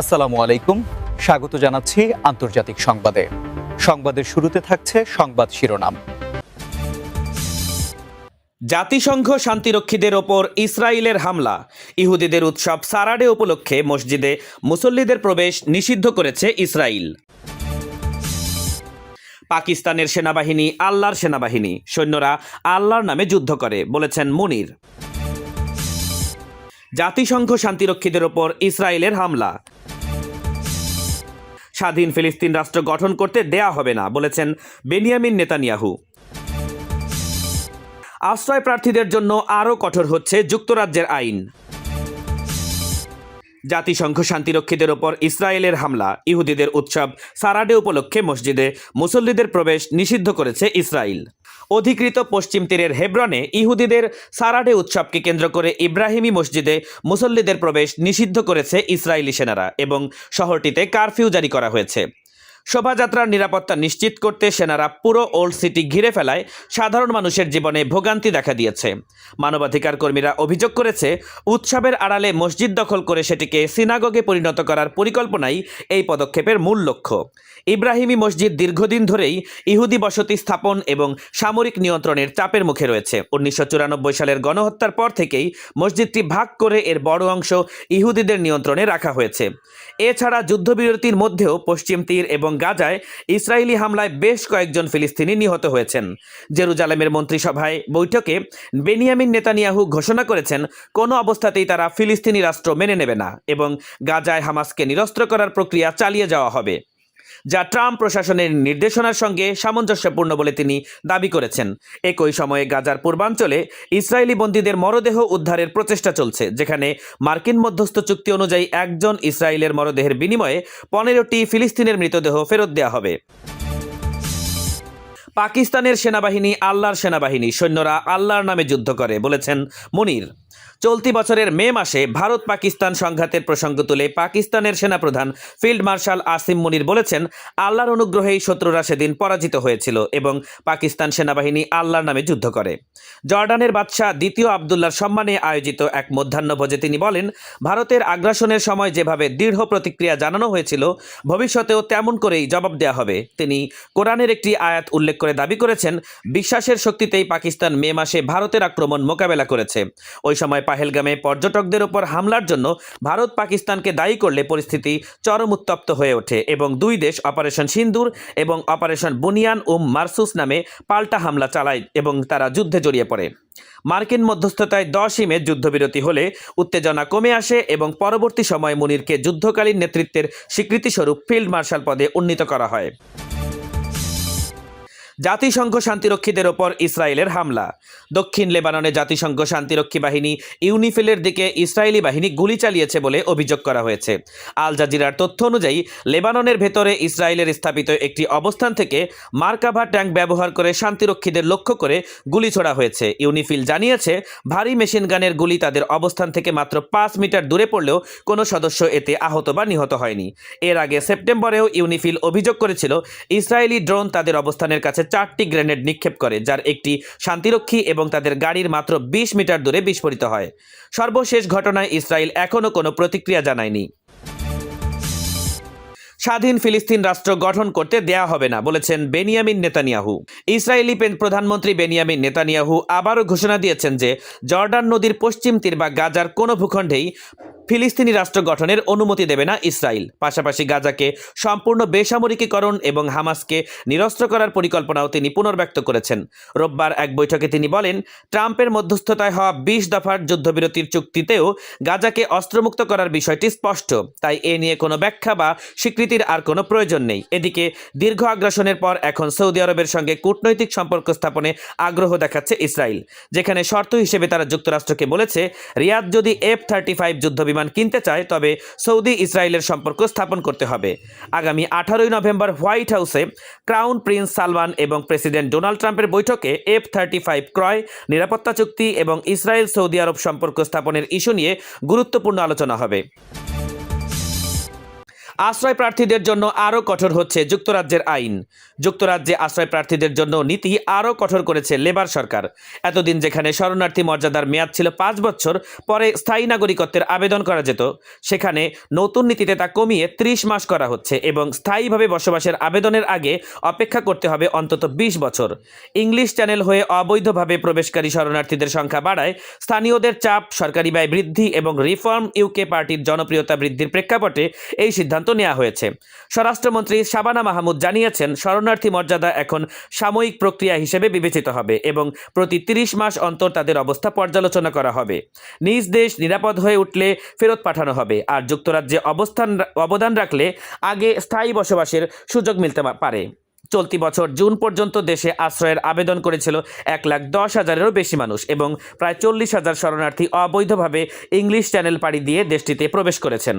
আসসালামু আলাইকুম। স্বাগত জানাচ্ছি আন্তর্জাতিক সংবাদে। সংবাদের শুরুতে থাকছে সংবাদ শিরোনাম। জাতিসংঘ শান্তিরক্ষীদের ওপর ইসরায়েলের হামলা। ইহুদিদের উৎসব সারাডে উপলক্ষে মসজিদে মুসল্লিদের প্রবেশ নিষিদ্ধ করেছে ইসরায়েল। পাকিস্তানের সেনাবাহিনী আল্লাহর সেনাবাহিনী। সৈন্যরা আল্লাহর নামে যুদ্ধ করে, বলেছেন মুনির। জাতিসংঘ শান্তিরক্ষীদের ওপর ইসরায়েলের হামলা। স্বাধীন ফিলিস্তিন রাষ্ট্র গঠন করতে দেয়া হবে না, বলেছেন বেনিয়ামিন নেতানিয়াহু। আশ্রয় প্রার্থীদের জন্য আরও কঠোর হচ্ছে যুক্তরাজ্যের আইন। জাতিসংঘ শান্তিরক্ষীদের ওপর ইসরায়েলের হামলা, ইহুদিদের উৎসব, সারাডে উপলক্ষে মসজিদে মুসল্লিদের প্রবেশ নিষিদ্ধ করেছে ইসরায়েল। অধিকৃত পশ্চিম তীরের হেব্রনে ইহুদিদের সারাডে উৎসবকে কেন্দ্র করে ইব্রাহিমী মসজিদে মুসল্লিদের প্রবেশ নিষিদ্ধ করেছে ইসরায়েলি সেনারা এবং শহরটিতে কারফিউ জারি করা হয়েছে। শোভাযাত্রার নিরাপত্তা নিশ্চিত করতে সেনারা পুরো ওল্ড সিটি ঘিরে ফেলায় সাধারণ মানুষের জীবনে ভোগান্তি দেখা দিয়েছে। মানবাধিকার কর্মীরা অভিযোগ করেছে, উৎসবের আড়ালে মসজিদ দখল করে সেটিকে সিনাগগে পরিণত করার পরিকল্পনাই এই পদক্ষেপের মূল লক্ষ্য। ইব্রাহিমী মসজিদ দীর্ঘদিন ধরেই ইহুদি বসতি স্থাপন এবং সামরিক নিয়ন্ত্রণের চাপের মুখে রয়েছে। উনিশশো চুরানব্বই সালের গণহত্যার পর থেকেই মসজিদটি ভাগ করে এর বড় অংশ ইহুদিদের নিয়ন্ত্রণে রাখা হয়েছে। এছাড়া যুদ্ধবিরতির মধ্যেও পশ্চিম তীর এবং গাজায় ইসরায়েলি হামলায় বেশ কয়েকজন ফিলিস্তিনি নিহত হয়েছেন। জেরুজালেমের মন্ত্রিসভায় বৈঠকে বেনিয়ামিন নেতানিয়াহু ঘোষণা করেছেন, কোনো অবস্থাতেই তারা ফিলিস্তিনি রাষ্ট্র মেনে নেবে না এবং গাজায় হামাসকে নিরস্ত্র করার প্রক্রিয়া চালিয়ে যাওয়া হবে। যা ট্রাম্প প্রশাসনের নির্দেশনার সঙ্গে সামঞ্জস্যপূর্ণ বলে তিনি দাবি করেছেন। একই সময়ে গাজার পূর্বাঞ্চলে ইসরায়েলি বন্দীদের মরদেহ উদ্ধারের প্রচেষ্টা চলছে, যেখানে মার্কিন মধ্যস্থ চুক্তি অনুযায়ী একজন ইসরায়েলের মরদেহের বিনিময়ে পনেরোটি ফিলিস্তিনের মৃতদেহ ফেরত দেওয়া হবে। পাকিস্তানের সেনাবাহিনী, আল্লাহর সেনাবাহিনী, সৈন্যরা আল্লাহর নামে যুদ্ধ করে, বলেছেন মনির। চলতি বছরের মে মাসে ভারত পাকিস্তান সংঘাতের প্রসঙ্গ তুলে পাকিস্তানের সেনাপ্রধান ফিল্ড মার্শাল আসিম মুনির বলেছেন, আল্লাহর অনুগ্রহেই শত্রুরা সেদিন পরাজিত হয়েছিল এবং পাকিস্তান সেনাবাহিনী আল্লাহর নামে যুদ্ধ করে। জর্ডানের বাদশাহ দ্বিতীয় আবদুল্লার সম্মানে আয়োজিত এক মধ্যাহ্নভোজে তিনি বলেন, ভারতের আগ্রাসনের সময় যেভাবে দৃঢ় প্রতিক্রিয়া জানানো হয়েছিল, ভবিষ্যতেও তেমন করেই জবাব দেওয়া হবে। তিনি কোরআনের একটি আয়াত উল্লেখ করে দাবি করেছেন, বিশ্বাসের শক্তিতেই পাকিস্তান মে মাসে ভারতের আক্রমণ মোকাবেলা করেছে। ওই সময় পাহেলগামে পর্যটকদের ওপর হামলার জন্য ভারত পাকিস্তানকে দায়ী করলে পরিস্থিতি চরম উত্তপ্ত হয়ে ওঠে এবং দুই দেশ অপারেশন সিন্দুর এবং অপারেশন বুনিয়ান উম মারসুস নামে পাল্টা হামলা চালায় এবং তারা যুদ্ধে জড়িয়ে পড়ে। মার্কিন মধ্যস্থতায় দশই মে যুদ্ধবিরতি হলে উত্তেজনা কমে আসে এবং পরবর্তী সময় মুনিরকে যুদ্ধকালীন নেতৃত্বের স্বীকৃতিস্বরূপ ফিল্ড মার্শাল পদে উন্নীত করা হয়। জাতিসংঘ শান্তিরক্ষীদের ওপর ইসরায়েলের হামলা। দক্ষিণ লেবাননে জাতিসংঘ শান্তিরক্ষী বাহিনী ইউনিফিলের দিকে ইসরায়েলি বাহিনী গুলি চালিয়েছে বলে অভিযোগ করা হয়েছে। আল জাজিরার তথ্য অনুযায়ী, লেবাননের ভেতরে ইসরায়েলের স্থাপিত একটি অবস্থান থেকে মার্কাভা ট্যাঙ্ক ব্যবহার করে শান্তিরক্ষীদের লক্ষ্য করে গুলি ছোড়া হয়েছে। ইউনিফিল জানিয়েছে, ভারী মেশিন গানের গুলি তাদের অবস্থান থেকে মাত্র পাঁচ মিটার দূরে পড়লেও কোনো সদস্য এতে আহত বা নিহত হয়নি। এর আগে সেপ্টেম্বরেও ইউনিফিল অভিযোগ করেছিল, ইসরায়েলি ড্রোন তাদের অবস্থানের কাছে চারটি গ্রেনেড নিক্ষেপ করে, যার একটি শান্তিরক্ষী এবং তাদের গাড়ির মাত্র বিশ মিটার দূরে বিস্ফোরিত হয়। সর্বশেষ ঘটনায় ইসরায়েল এখনও কোনো প্রতিক্রিয়া জানায়নি। স্বাধীন ফিলিস্তিন রাষ্ট্র গঠন করতে দেয়া হবে না, বলেছেন বেনিয়ামিন নেতানিয়াহু। ইসরায়েলি প্রধানমন্ত্রী বেনিয়ামিন নেতানিয়াহু আবারও ঘোষণা দিয়েছেন যে, জর্ডান নদীর পশ্চিম তীর বা গাজার কোনো ভূখণ্ডেই ফিলিস্তিনি রাষ্ট্র গঠনের অনুমতি দেবে না ইসরায়েল। পাশাপাশি গাজাকে সম্পূর্ণ বেসামরিকীকরণ এবং হামাসকে নিরস্ত্র করার পরিকল্পনাও তিনি পুনর্ব্যক্ত করেছেন। রোববার এক বৈঠকে তিনি বলেন, ট্রাম্পের মধ্যস্থতায় হওয়া বিশ দফার যুদ্ধবিরতির চুক্তিতেও গাজাকে অস্ত্রমুক্ত করার বিষয়টি স্পষ্ট। তাই এ নিয়ে কোনো ব্যাখ্যা বা স্বীকৃতির আর কোনো প্রয়োজন নেই। এদিকে, দীর্ঘ আগ্রাসনের পর এখন সৌদি আরবের সঙ্গে কূটনৈতিক সম্পর্ক স্থাপনে আগ্রহ দেখাচ্ছে ইসরায়েল, যেখানে শর্ত হিসেবে তারা যুক্তরাষ্ট্রকে বলেছে, রিয়াদ যদি এফ থার্টি ফাইভ যুদ্ধবিমান কিনতে চায়, তবে সৌদি ইসরায়েলের সম্পর্ক স্থাপন করতে হবে। আগামী আঠারোই নভেম্বর হোয়াইট হাউসে ক্রাউন প্রিন্স সালমান এবং প্রেসিডেন্ট ডোনাল্ড ট্রাম্পের বৈঠকে এফ থার্টি ফাইভ ক্রয়, নিরাপত্তা চুক্তি এবং ইসরায়েল সৌদি আরব সম্পর্ক স্থাপনের ইস্যু নিয়ে গুরুত্বপূর্ণ আলোচনা হবে। আশ্রয় প্রার্থীদের জন্য আরও কঠোর হচ্ছে যুক্তরাজ্যের আইন। যুক্তরাজ্যে আশ্রয় প্রার্থীদের জন্য নীতি আরও কঠোর করেছে লেবার সরকার। এতদিন যেখানে শরণার্থী মর্যাদার মেয়াদ ছিল পাঁচ বছর, পরে স্থায়ী নাগরিকত্বের আবেদন করা যেত। সেখানে নতুন নীতিতে তা কমিয়ে ত্রিশ মাস করা হচ্ছে এবং স্থায়ীভাবে বসবাসের আবেদনের আগে অপেক্ষা করতে হবে অন্তত বিশ বছর। ইংলিশ চ্যানেল হয়ে অবৈধভাবে প্রবেশকারী শরণার্থীদের সংখ্যা বাড়ায় স্থানীয়দের চাপ, সরকারি ব্যয় বৃদ্ধি এবং রিফর্ম ইউকে পার্টির জনপ্রিয়তা বৃদ্ধির প্রেক্ষাপটে এই সিদ্ধান্ত নেওয়া হয়েছে। স্বরাষ্ট্রমন্ত্রী শাবানা মাহমুদ জানিয়েছেন, শরণার্থী মর্যাদা এখন সাময়িক প্রক্রিয়া হিসেবে বিবেচিত হবে এবং প্রতি তিরিশ মাস অন্তর তাদের অবস্থা পর্যালোচনা করা হবে। নিজ দেশ নিরাপদ হয়ে উঠলে ফেরত পাঠানো হবে, আর যুক্তরাজ্যে অবস্থান অবদান রাখলে আগে স্থায়ী বসবাসের সুযোগ মিলতে পারে। চলতি বছর জুন পর্যন্ত দেশে আশ্রয়ের আবেদন করেছিল এক লাখ দশ হাজারেরও বেশি মানুষ এবং প্রায় চল্লিশ হাজার শরণার্থী অবৈধভাবে ইংলিশ চ্যানেল পাড়ি দিয়ে দেশটিতে প্রবেশ করেছেন।